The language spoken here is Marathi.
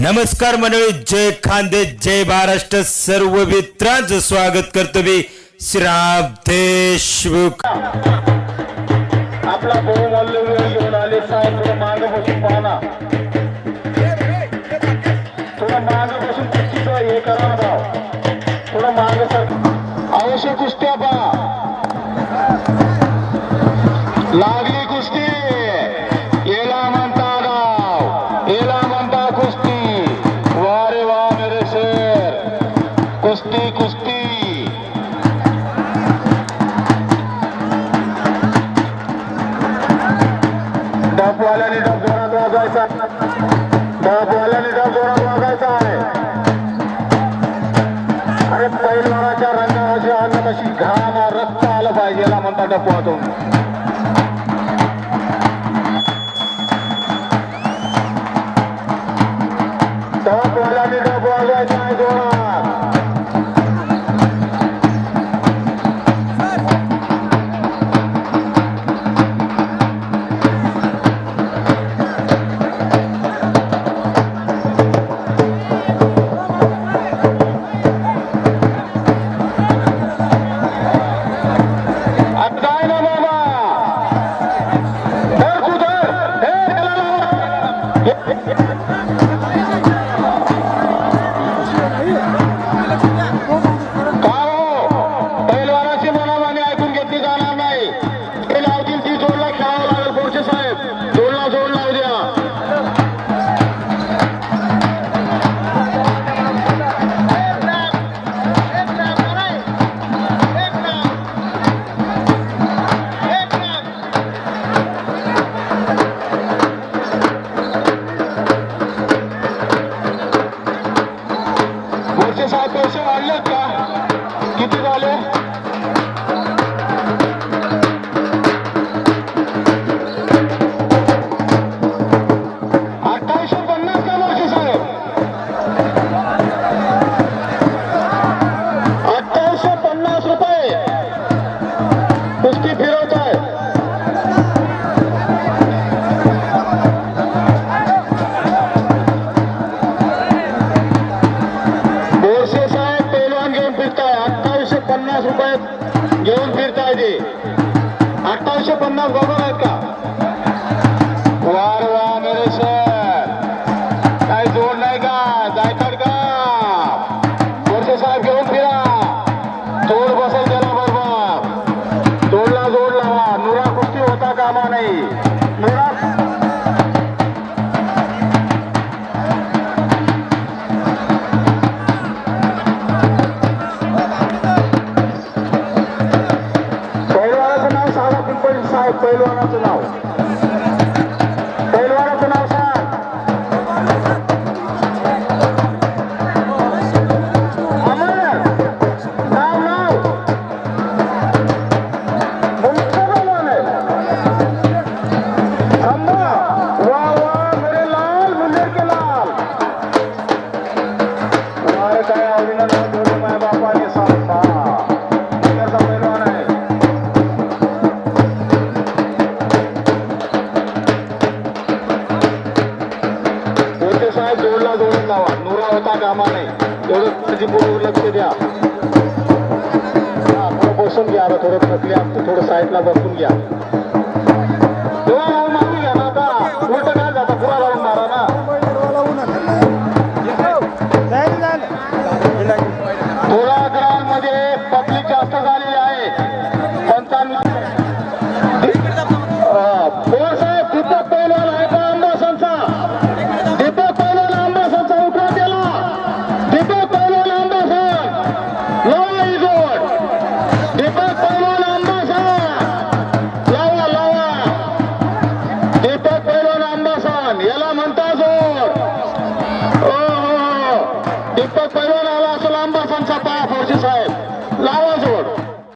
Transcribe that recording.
नमस्कार मंडळी जय खांदे जय महाराष्ट्र सर्व मित्रांचं स्वागत करतो मी श्रीराम देशमुख आपला भाऊ मल्लवीर घेऊन आले साहेब थोडं मागे बसून पाहना थोडं मागे बसून कुस्तीचं हे करा ना. डबवाल्याने डब जोरात वाजवायचा डबवाल्याने डब जोरात वाजवायचा आहे. अरे पैलवानाच्या रंगाची अन्न कशी घाम रक्त आलं पाहिजे याला म्हणता डब वाजवून डबवाल्याने डब वाजवायचा आहे जोरात पन्नास रुपये घेऊन फिरताय ते अठ्ठावीसशे पन्नास बरोबर आहेत का? वार वा मेरे सर. काय जोड नाही का? जायकाड का? बोरसे साहेब घेऊन फिरा. जोड बसेल त्याला बरोबर जोडला now. कोणते जोडला जोडून लावा. नुरा होता कामा नाही एवढं काळजीपूर्वक लक्ष द्या. हा थोडं बसून घ्या आता थोडं थकले आमचं थोडं साईडला बसून घ्या. तेव्हा लावून घ्या ना आता उलट काय जाता पुरा लावून मारा ना. याला म्हणता जोर. हो हो, हो. दीपक